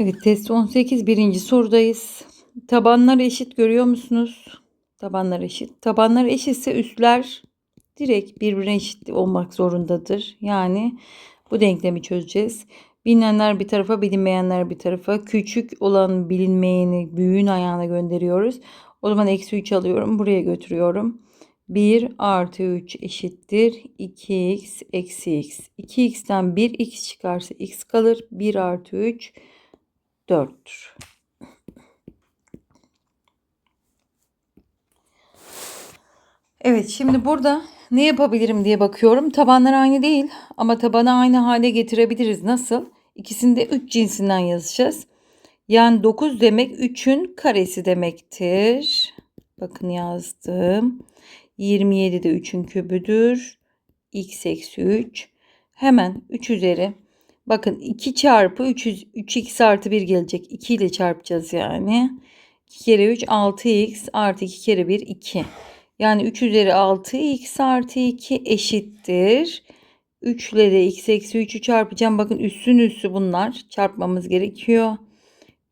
Evet test 18 birinci sorudayız. Tabanlar eşit görüyor musunuz? Tabanlar eşit. Tabanlar eşitse üstler direkt birbirine eşit olmak zorundadır. Yani bu denklemi çözeceğiz. Bilinenler bir tarafa bilinmeyenler bir tarafa. Küçük olan bilinmeyeni büyüğün ayağına gönderiyoruz. O zaman eksi 3 alıyorum. Buraya götürüyorum. 1 artı 3 eşittir 2x eksi x. 2x'ten 1x çıkarsa x kalır. 1 artı 3 4'tür. Evet şimdi burada ne yapabilirim diye bakıyorum. Tabanlar aynı değil ama tabanı aynı hale getirebiliriz. Nasıl? İkisinde 3 cinsinden yazacağız. Yani 9 demek 3'ün karesi demektir. Bakın yazdım. 27 de 3'ün kübüdür. x eksi 3. Hemen 3 üzeri. Bakın 2 çarpı 3, 3x artı 1 gelecek. 2 ile çarpacağız yani. 2 kere 3 6x artı 2 kere 1 2. Yani 3 üzeri 6x artı 2 eşittir. 3 ile de x eksi 3'ü çarpacağım. Bakın üstün üstü bunlar. Çarpmamız gerekiyor.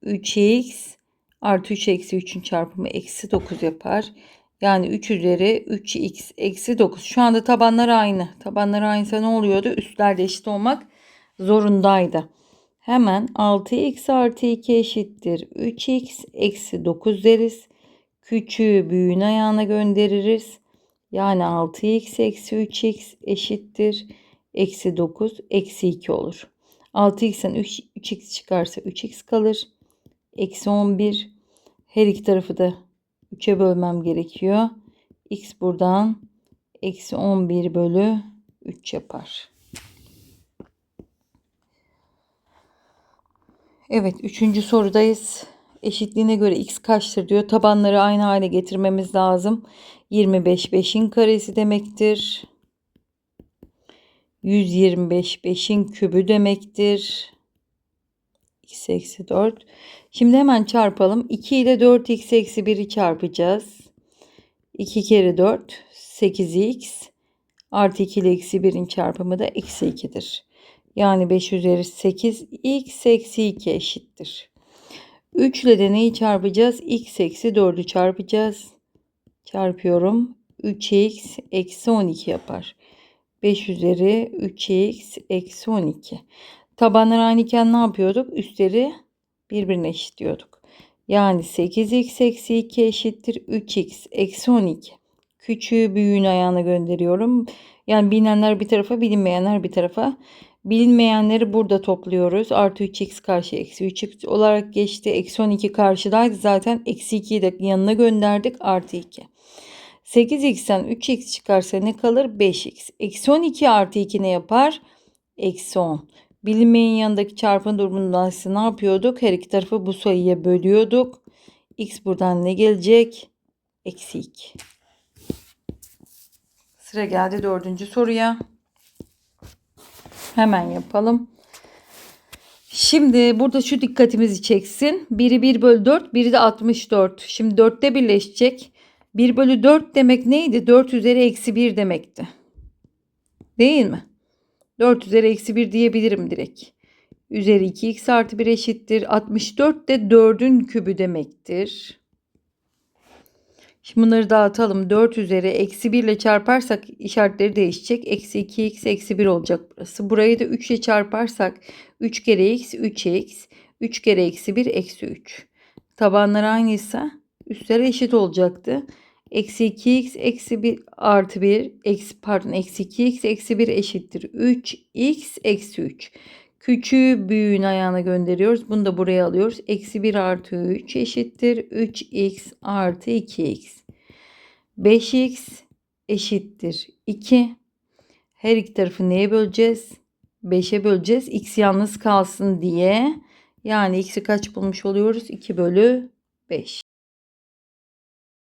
3x artı 3 eksi 3'ün çarpımı eksi 9 yapar. Yani 3 üzeri 3x eksi 9. Şu anda tabanlar aynı. Tabanlar aynıysa ne oluyordu? Üstler eşit olmak zorundaydı. Hemen 6x artı 2 eşittir. 3x eksi 9 deriz. Küçüğü büyüğün ayağına göndeririz. Yani 6x eksi 3x eşittir. Eksi 9 eksi 2 olur. 6x'ten 3, 3x çıkarsa 3x kalır. Eksi 11. Her iki tarafı da 3'e bölmem gerekiyor. X buradan eksi 11 bölü 3 yapar. Evet üçüncü sorudayız. Eşitliğine göre x kaçtır diyor. Tabanları aynı hale getirmemiz lazım. 25 5'in karesi demektir. 125 5'in kübü demektir. x eksi 4. Şimdi hemen çarpalım. 2 ile 4x eksi 1'i çarpacağız. 2 kere 4 8x artı 2 ile eksi 1'in çarpımı da eksi 2'dir. Yani 5 üzeri 8 x eksi 2 eşittir. 3 ile de neyi çarpacağız? x eksi 4'ü çarpacağız. Çarpıyorum. 3x eksi 12 yapar. 5 üzeri 3x eksi 12. Tabanlar aynıyken ne yapıyorduk? Üstleri birbirine eşitliyorduk. Yani 8x eksi 2 eşittir 3x eksi 12. Küçüğü büyüğün ayağına gönderiyorum. Yani bilinenler bir tarafa bilinmeyenler bir tarafa. Bilinmeyenleri burada topluyoruz. Artı 3x karşı eksi 3x olarak geçti. Eksi 12 karşıdaydı. Zaten eksi 2'yi de yanına gönderdik. Artı 2. 8x'ten 3x çıkarsa ne kalır? 5x. Eksi 12 artı 2 ne yapar? Eksi 10. Bilinmeyen yanındaki çarpım durumundan ise ne yapıyorduk? Her iki tarafı bu sayıya bölüyorduk. X buradan ne gelecek? Eksi 2. Sıra geldi dördüncü soruya. Hemen yapalım. Şimdi burada şu dikkatimizi çeksin. Biri 1 bölü 4, biri de 64. Şimdi 4'te birleşecek. 1 bölü 4 demek neydi? 4 üzeri eksi 1 demekti. Değil mi? 4 üzeri eksi 1 diyebilirim direkt. Üzeri 2x artı 1 eşittir. 64 de 4'ün kübü demektir. Şimdi bunları dağıtalım. 4 üzeri eksi 1 ile çarparsak işaretleri değişecek. Eksi 2x eksi 1 olacak burası. Burayı da 3 ile çarparsak 3 kere x 3x. 3 kere eksi 1 eksi 3. Tabanlar aynıysa üstleri eşit olacaktı. Eksi 2x eksi 1 artı 1 eksi pardon eksi 2x eksi 1 eşittir 3x eksi 3. Küçüğü büyüğün ayağına gönderiyoruz. Bunu da buraya alıyoruz. Eksi 1 artı 3 eşittir 3x artı 2x. 5x eşittir 2. Her iki tarafı neye böleceğiz? 5'e böleceğiz. X yalnız kalsın diye. Yani x'i kaç bulmuş oluyoruz? 2 bölü 5.